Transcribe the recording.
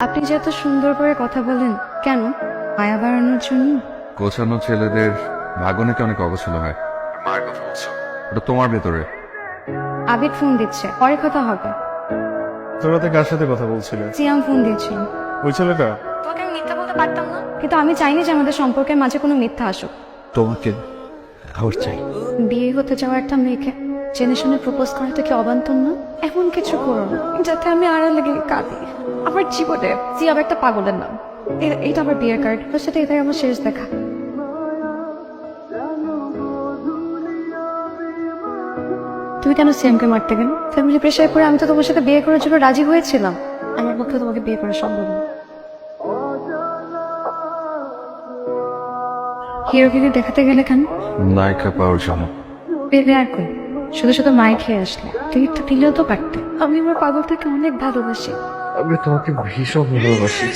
আপনি যে এত সুন্দর করে কথা বলেন কেন? মায়া বাড়ানোর জন্য? গোছানো ছেলেদের ভাগ্য নাকি অনেক অগোছালো হয়। মায়ের কথা বলছো? ওটা তোমার ভেতরে। আবির ফোন দিচ্ছে পরে কথা হবে। তোরা তো কার সাথে কথা বলছিলে? সিয়াম ফোন দিয়েছিল ওই ছেলেটা? তোকে আমি মিথ্যা বলতে পারতাম না? কিন্তু আমি চাইনি যে আমাদের সম্পর্কের মাঝে কোনো মিথ্যা আসুক। তোমাকে আবার চাই। বিয়ে হতে যাওয়া একটা মেয়েকে জেনে শুনে প্রপোজ করাটা কি অবান্তর না? এমন কিছু করো না, যাতে আমি আড়ালে গিয়ে কাঁদি। আমার জীবনে সিয়াম একটা পাগলের নাম এ- এইটা আমার বিয়ের কার্ড তোর সাথে এটাই আমার শেষ দেখা। তুমি কেন সিয়ামকে মারতে গেলে? ফ্যামিলি প্রেশারে পড়ে আমি তো তোমার সাথে বিয়ে করার জন্য রাজি হয়েছিলাম। আমার পক্ষে তোমাকে বিয়ে করা সম্ভব না। হিরো হিরো দেখাতে গেলে কেন? নায়িকা পাওয়ার জন্য। পেলে আর কই? শুধু শুধু মাই খেয়ে আসলে। তুই একটু দিলেও তো পারতে। আমি আমার পাগলটাকে অনেক ভালোবাসি। আমি তোমাকে ভীষণ ভালোবাসি।